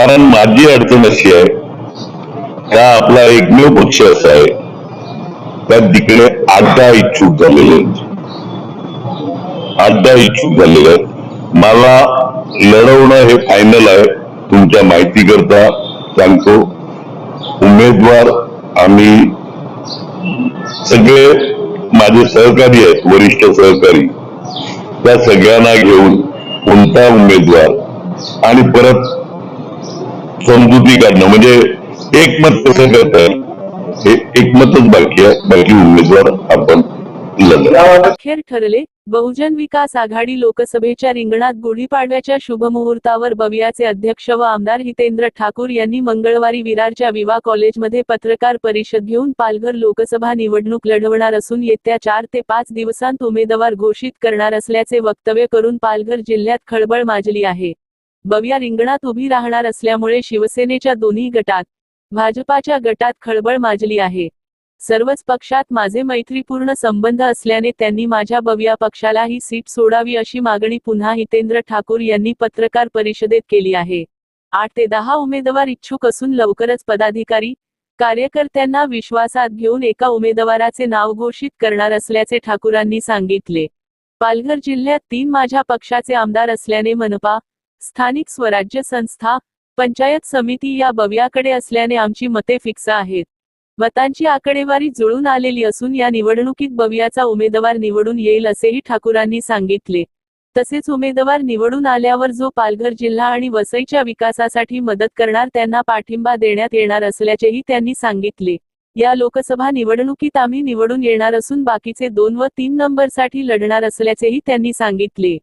कारण माझी अडचण अशी आहे का आपला एकमेव पक्ष असा आहे त्यात तिकडे आड्डा इच्छुक झालेले आहेत. इच्छुक झालेले आहेत. मला लढवणं हे फायनल आहे तुमच्या माहिती करता सांगतो. उमेदवार आम्ही सगळे माझे सहकारी आहेत वरिष्ठ सहकारी. त्या सगळ्यांना घेऊन कोणता उमेदवार? आणि परत समजुती काढणं. म्हणजे एकमत कसं करता येईल हे एकमतच बाकी आहे. बाकी उमेदवार आपण अखेर ठरले बहुजन विकास आघाडी लोकसभेच्या रिंगणात गुढीपाडव्याच्या शुभमुहूर्तावर बवियाचे अध्यक्ष व आमदार हितेंद्र ठाकूर यांनी मंगळवारी विरारच्या विवा कॉलेजमध्ये पत्रकार परिषद घेऊन पालघर लोकसभा निवडणूक लढवणार असून येत्या चार ते पाच दिवसांत उमेदवार घोषित करणार असल्याचे वक्तव्य करून पालघर जिल्ह्यात खळबळ माजली आहे. बविया रिंगणात उभी राहणार असल्यामुळे शिवसेनेच्या दोन्ही गटात भाजपाच्या गटात खळबळ माजली आहे. सर्वच पक्षात माझे मैत्रीपूर्ण संबंध असल्याने त्यांनी माझ्या बविया पक्षाला ही सीट सोडावी अशी मागणी पुन्हा हितेंद्र ठाकूर यांनी पत्रकार परिषदेत केली आहे. आठ ते दहा उमेदवार इच्छुक असून लवकरच पदाधिकारी कार्यकर्त्यांना विश्वासात घेऊन एका उमेदवाराचे नाव घोषित करणार असल्याचे ठाकूरांनी सांगितले. पालघर जिल्ह्यात तीन माझ्या पक्षाचे आमदार असल्याने मनपा स्थानिक स्वराज्य संस्था पंचायत समिती या बव्याकडे असल्याने आमची मते फिक्स आहेत. मतांची आकडेवारी जुळून आलेली असून या निवडणुकीत बवियाचा उमेदवार निवडून येईल असेही ठाकूरांनी सांगितले. तसेच उमेदवार निवडून आल्यावर जो पालघर जिल्हा आणि वसईच्या विकासासाठी मदत करणार त्यांना पाठिंबा देण्यात येणार असल्याचेही त्यांनी सांगितले. या लोकसभा निवडणुकीत आम्ही निवडून येणार असून बाकीचे दोन व तीन नंबरसाठी लढणार असल्याचेही त्यांनी सांगितले.